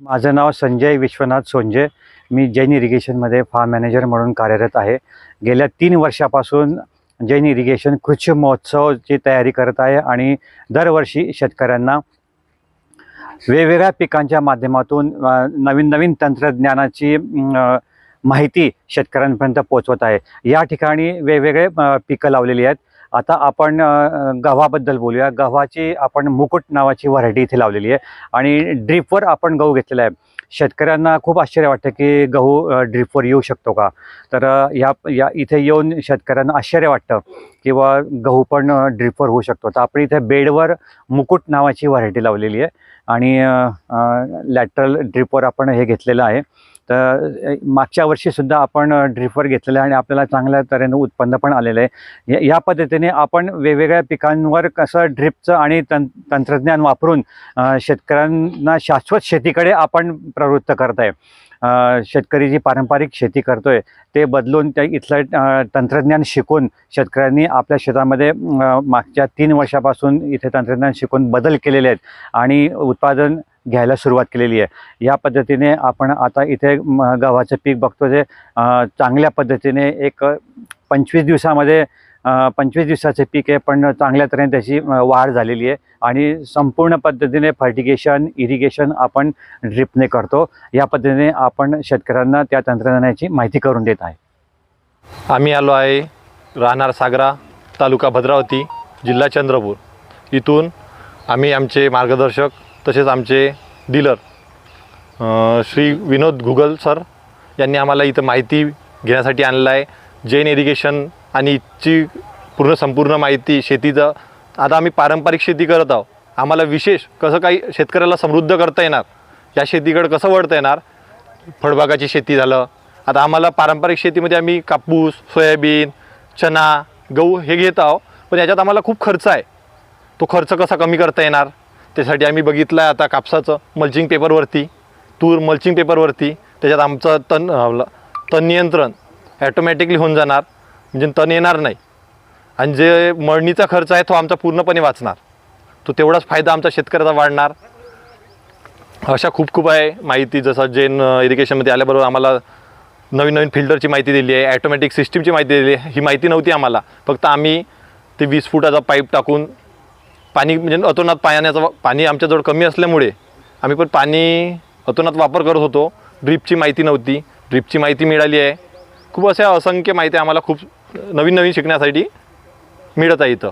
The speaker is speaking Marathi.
माझं नाव संजय विश्वनाथ सोंजे. मी जैन इरिगेशनमध्ये फार्म मॅनेजर म्हणून कार्यरत आहे. गेल्या तीन वर्षापासून जैन इरिगेशन कृषी महोत्सवची तयारी करत आहे आणि दरवर्षी शेतकऱ्यांना वेगवेगळ्या पिकांच्या माध्यमातून नवीन नवीन तंत्रज्ञानाची माहिती शेतकऱ्यांपर्यंत पोचवत आहे. या ठिकाणी वेगवेगळे पिकं लावलेली आहेत. आता आपण गव्हाबद्दल बोलूया. गव्हाची आपण मुकुट नावाची व्हरायटी इथे लावलेली आहे. आणि ड्रीपवर आपण गहू घेतलेला आहे. शेतकऱ्यांना खूप आश्चर्य वाटतं की गहू ड्रीपवर येऊ शकतो का? तर या या इथे येऊन शेतकऱ्यांना आश्चर्य वाटतं किंवा गहू पण ड्रीपवर होऊ शकतो. तर आपण इथे बेडवर मुकुट नावाची व्हरायटी लावलेली आहे. आणि लॅटरल ड्रीपवर आपण हे घेतलेलं आहे. तर मागच्या वर्षीसुद्धा आपण अ, ड्रीपवर घेतलेलं आहे आणि आपल्याला चांगल्या तऱ्हेनं उत्पन्न पण आलेलं आहे. या- या पद्धतीने आपण वेगवेगळ्या पिकांवर कसं ड्रिपचं आणि तं तंत्रज्ञान वापरून शेतकऱ्यांना शाश्वत शेतीकडे आपण प्रवृत्त करत आहे शेतकरी जी पारंपरिक शेती करतोय ते बदलून त्या इथलं तंत्रज्ञान शिकून शेतकऱ्यांनी आपल्या शेतामध्ये मागच्या तीन वर्षापासून इथे तंत्रज्ञान शिकून बदल केलेले आहेत. आणि उत्पादन घ्यायला सुरुवात केलेली आहे. या पद्धतीने आपण आता इथे म, गव्हाचं पीक बघतो जे चांगल्या पद्धतीने एक पंचवीस दिवसामध्ये पंचवीस दिवसाचे पीक आहे पण चांगल्या तऱ्हेने त्याची वाढ झालेली आहे. आणि संपूर्ण पद्धतीने फर्टिगेशन इरिगेशन आपण ड्रिपने करतो. या पद्धतीने आपण शेतकऱ्यांना त्या तंत्रज्ञानाची माहिती करून देत आहे. आम्ही आलो आहे राहणार सागरा तालुका भद्रावती जिल्हा चंद्रपूर. इथून आम्ही आमचे मार्गदर्शक तसेच आमचे डीलर श्री विनोद गुगल सर यांनी आम्हाला इथं माहिती घेण्यासाठी आणलं आहे. जैन इरिगेशन आणि इथची पूर्ण संपूर्ण माहिती शेतीचं. आता आम्ही पारंपरिक शेती करत आहोत. आम्हाला विशेष कसं काही शेतकऱ्याला समृद्ध करता येणार? या शेतीकडे कसं वळता येणार? फळबागाची शेती झालं. आता आम्हाला पारंपरिक शेतीमध्ये आम्ही कापूस सोयाबीन चना गहू हे घेत आहोत. पण याच्यात आम्हाला खूप खर्च आहे. तो खर्च कसा कमी करता येणार? त्यासाठी आम्ही बघितलं आहे आता कापसाचं मल्चिंग पेपरवरती तूर मल्चिंग पेपरवरती त्याच्यात आमचं तण तण नियंत्रण ॲटोमॅटिकली होऊन जाणार. म्हणजे तण येणार नाही. आणि जे मळणीचा खर्च आहे तो आमचा पूर्णपणे वाचणार. तो तेवढाच फायदा आमचा शेतकऱ्याचा वाढणार. अशा खूप खूप आहे माहिती. जसं जेन इरिगेशनमध्ये आल्याबरोबर आम्हाला नवीन नवीन फिल्टरची माहिती दिली आहे ॲटोमॅटिक सिस्टीमची माहिती दिली आहे. ही माहिती नव्हती आम्हाला. फक्त आम्ही ते वीस फुटाचा पाईप टाकून पाणी म्हणजे अतोनात पाण्याचा पाणी आमच्याजवळ कमी असल्यामुळे आम्ही पण पाणी अतोनात वापर करत होतो. ड्रीपची माहिती नव्हती. ड्रीपची माहिती मिळाली आहे. खूप अशा असंख्य माहिती आम्हाला खूप नवीन नवीन शिकण्यासाठी मिळत आहे इथं.